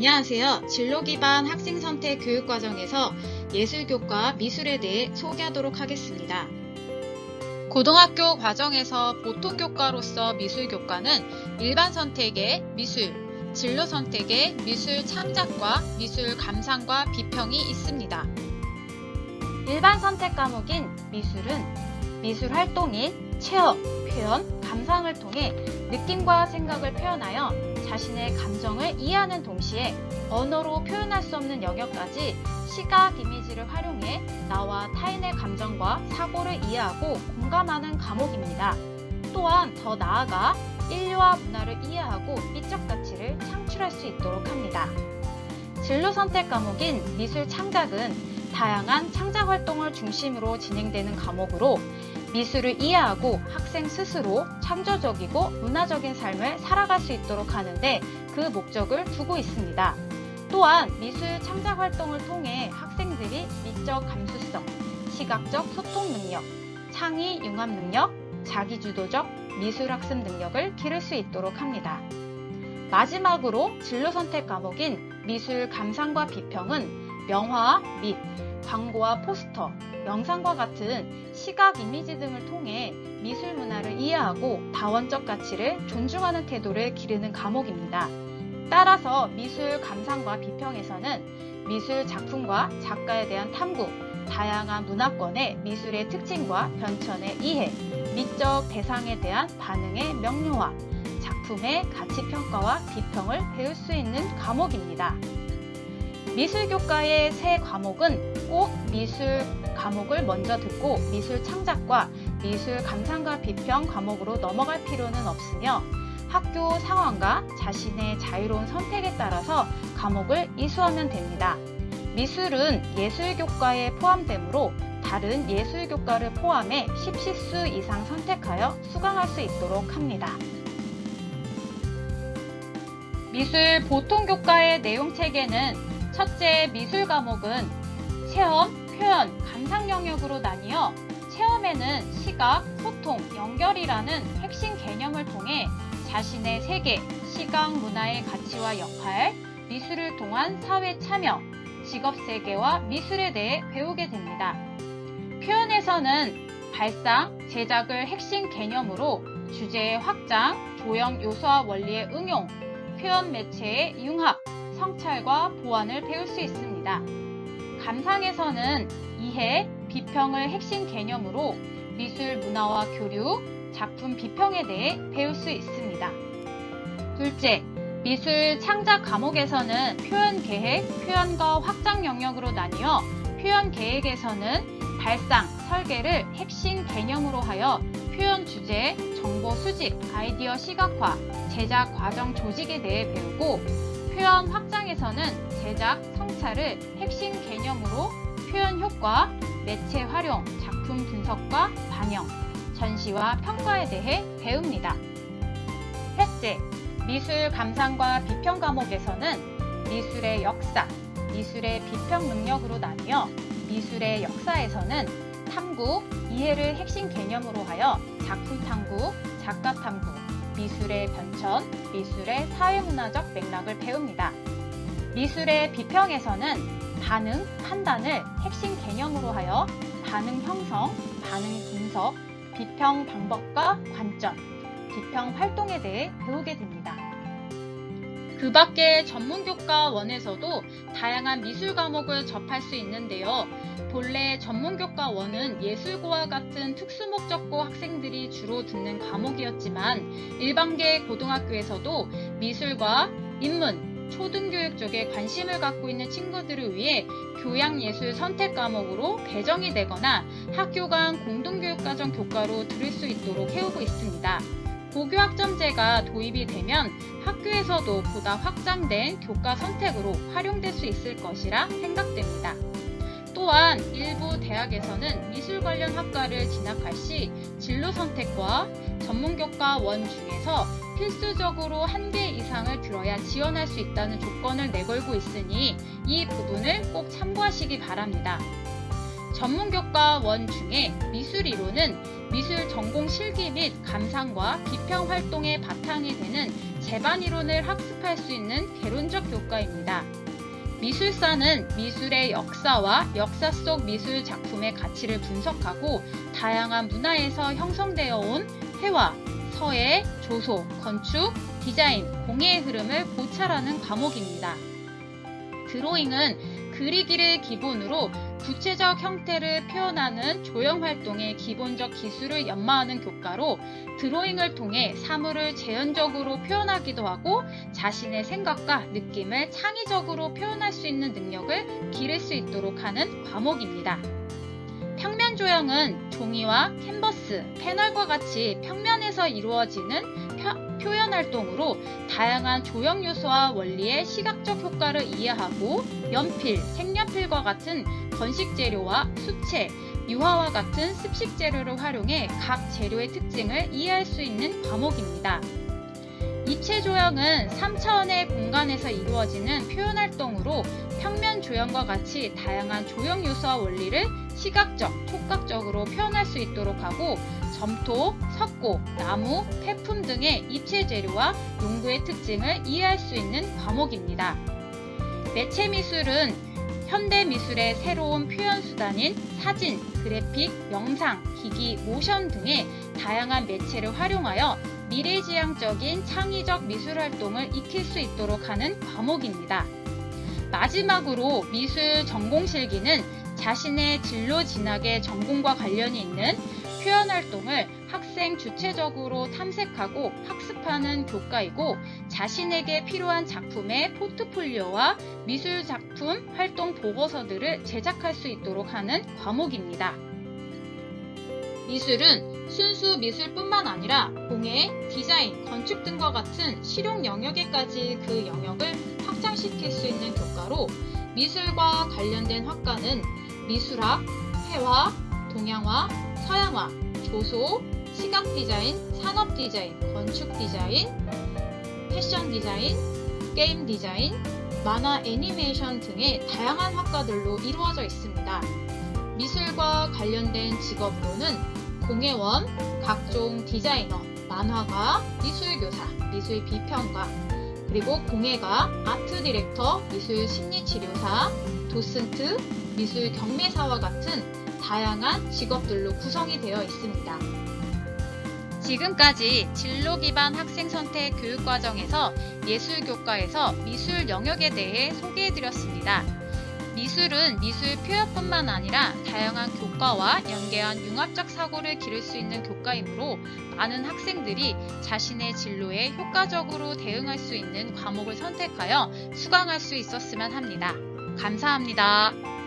안녕하세요. 진로 기반 학생 선택 교육 과정에서 예술교과 미술에 대해 소개하도록 하겠습니다. 고등학교 과정에서 보통 교과로서 미술 교과는 일반 선택의 미술, 진로 선택의 미술 창작과 미술 감상과 비평이 있습니다. 일반 선택 과목인 미술은 미술 활동인 체험, 표현, 감상을 통해 느낌과 생각을 표현하여 자신의 감정을 이해하는 동시에 언어로 표현할 수 없는 영역까지 시각 이미지를 활용해 나와 타인의 감정과 사고를 이해하고 공감하는 과목입니다. 또한 더 나아가 인류와 문화를 이해하고 미적 가치를 창출할 수 있도록 합니다. 진로 선택 과목인 미술 창작은 다양한 창작 활동을 중심으로 진행되는 과목으로 미술을 이해하고 학생 스스로 창조적이고 문화적인 삶을 살아갈 수 있도록 하는데 그 목적을 두고 있습니다. 또한 미술 창작 활동을 통해 학생들이 미적 감수성, 시각적 소통 능력, 창의 융합 능력, 자기주도적 미술 학습 능력을 기를 수 있도록 합니다. 마지막으로 진로 선택 과목인 미술 감상과 비평은 명화 및 광고와 포스터, 영상과 같은 시각 이미지 등을 통해 미술 문화를 이해하고 다원적 가치를 존중하는 태도를 기르는 과목입니다. 따라서 미술 감상과 비평에서는 미술 작품과 작가에 대한 탐구, 다양한 문화권의 미술의 특징과 변천의 이해, 미적 대상에 대한 반응의 명료화, 작품의 가치 평가와 비평을 배울 수 있는 과목입니다. 미술 교과의 세 과목은 꼭 미술 과목을 먼저 듣고 미술 창작과 미술 감상과 비평 과목으로 넘어갈 필요는 없으며 학교 상황과 자신의 자유로운 선택에 따라서 과목을 이수하면 됩니다. 미술은 예술 교과에 포함되므로 다른 예술 교과를 포함해 10시수 이상 선택하여 수강할 수 있도록 합니다. 미술 보통 교과의 내용 체계는 첫째 미술 과목은 체험, 표현, 감상 영역으로 나뉘어 체험에는 시각, 소통, 연결이라는 핵심 개념을 통해 자신의 세계, 시각 문화의 가치와 역할, 미술을 통한 사회 참여, 직업 세계와 미술에 대해 배우게 됩니다. 표현에서는 발상, 제작을 핵심 개념으로 주제의 확장, 조형 요소와 원리의 응용, 표현 매체의 융합, 성찰과 보완을 배울 수 있습니다. 감상에서는 이해, 비평을 핵심 개념으로 미술 문화와 교류, 작품 비평에 대해 배울 수 있습니다. 둘째, 미술 창작 과목에서는 표현 계획, 표현과 확장 영역으로 나뉘어 표현 계획에서는 발상, 설계를 핵심 개념으로 하여 표현 주제, 정보 수집, 아이디어 시각화, 제작 과정 조직에 대해 배우고 표현 확장에서는 제작, 성찰을 핵심 개념으로 표현 효과, 매체 활용, 작품 분석과 반영, 전시와 평가에 대해 배웁니다. 셋째, 미술 감상과 비평 과목에서는 미술의 역사, 미술의 비평 능력으로 나뉘어 미술의 역사에서는 탐구, 이해를 핵심 개념으로 하여 작품 탐구, 작가 탐구, 미술의 변천, 미술의 사회문화적 맥락을 배웁니다. 미술의 비평에서는 반응, 판단을 핵심 개념으로 하여 반응 형성, 반응 분석, 비평 방법과 관점, 비평 활동에 대해 배우게 됩니다. 그 밖에 전문교과 원에서도 다양한 미술 과목을 접할 수 있는데요. 본래 전문교과 원은 예술고와 같은 특수목적고 학생들이 주로 듣는 과목이었지만 일반계 고등학교에서도 미술과 인문, 초등교육 쪽에 관심을 갖고 있는 친구들을 위해 교양예술 선택 과목으로 배정이 되거나 학교 간 공동교육과정 교과로 들을 수 있도록 해오고 있습니다. 고교학점제가 도입이 되면 학교에서도 보다 확장된 교과 선택으로 활용될 수 있을 것이라 생각됩니다. 또한 일부 대학에서는 미술 관련 학과를 진학할 시 진로 선택과 전문교과 원 중에서 필수적으로 한 개 이상을 들어야 지원할 수 있다는 조건을 내걸고 있으니 이 부분을 꼭 참고하시기 바랍니다. 전문교과 원 중에 미술 이론은 미술 전공 실기 및 감상과 비평 활동의 바탕이 되는 제반 이론을 학습할 수 있는 개론적 교과입니다. 미술사는 미술의 역사와 역사 속 미술 작품의 가치를 분석하고 다양한 문화에서 형성되어 온 회화, 서예, 조소, 건축, 디자인, 공예의 흐름을 고찰하는 과목입니다. 드로잉은 그리기를 기본으로 구체적 형태를 표현하는 조형 활동의 기본적 기술을 연마하는 교과로 드로잉을 통해 사물을 재현적으로 표현하기도 하고 자신의 생각과 느낌을 창의적으로 표현할 수 있는 능력을 기를 수 있도록 하는 과목입니다. 평면 조형은 종이와 캔버스, 패널과 같이 평면에서 이루어지는 표- 표현 활동으로 다양한 조형 요소와 원리의 시각적 효과를 이해하고 연필, 색연필과 같은 건식 재료와 수채, 유화와 같은 습식 재료를 활용해 각 재료의 특징을 이해할 수 있는 과목입니다. 입체 조형은 3차원의 공간에서 이루어지는 표현 활동으로 평면 조형과 같이 다양한 조형 요소와 원리를 시각적, 촉각적으로 표현할 수 있도록 하고 점토, 석고, 나무, 폐품 등의 입체 재료와 용구의 특징을 이해할 수 있는 과목입니다. 매체 미술은 현대 미술의 새로운 표현 수단인 사진, 그래픽, 영상, 기기, 모션 등의 다양한 매체를 활용하여 미래지향적인 창의적 미술 활동을 익힐 수 있도록 하는 과목입니다. 마지막으로 미술 전공 실기는 자신의 진로 진학의 전공과 관련이 있는 표현 활동을 학생 주체적으로 탐색하고 학습하는 교과이고 자신에게 필요한 작품의 포트폴리오와 미술 작품 활동 보고서들을 제작할 수 있도록 하는 과목입니다. 미술은 순수 미술뿐만 아니라 공예, 디자인, 건축 등과 같은 실용 영역에까지 그 영역을 확장시킬 수 있는 교과로 미술과 관련된 학과는 미술학, 회화, 동양화, 서양화, 조소, 시각 디자인, 산업 디자인, 건축 디자인, 패션 디자인, 게임 디자인, 만화 애니메이션 등의 다양한 학과들로 이루어져 있습니다. 미술과 관련된 직업으로는 공예원, 각종 디자이너, 만화가, 미술교사, 미술 비평가, 그리고 공예가, 아트 디렉터, 미술 심리치료사, 도슨트, 미술 경매사와 같은 다양한 직업들로 구성이 되어 있습니다. 지금까지 진로 기반 학생 선택 교육 과정에서 예술 교과에서 미술 영역에 대해 소개해 드렸습니다. 미술은 미술 표현뿐만 아니라 다양한 교과와 연계한 융합적 사고를 기를 수 있는 교과이므로 많은 학생들이 자신의 진로에 효과적으로 대응할 수 있는 과목을 선택하여 수강할 수 있었으면 합니다. 감사합니다.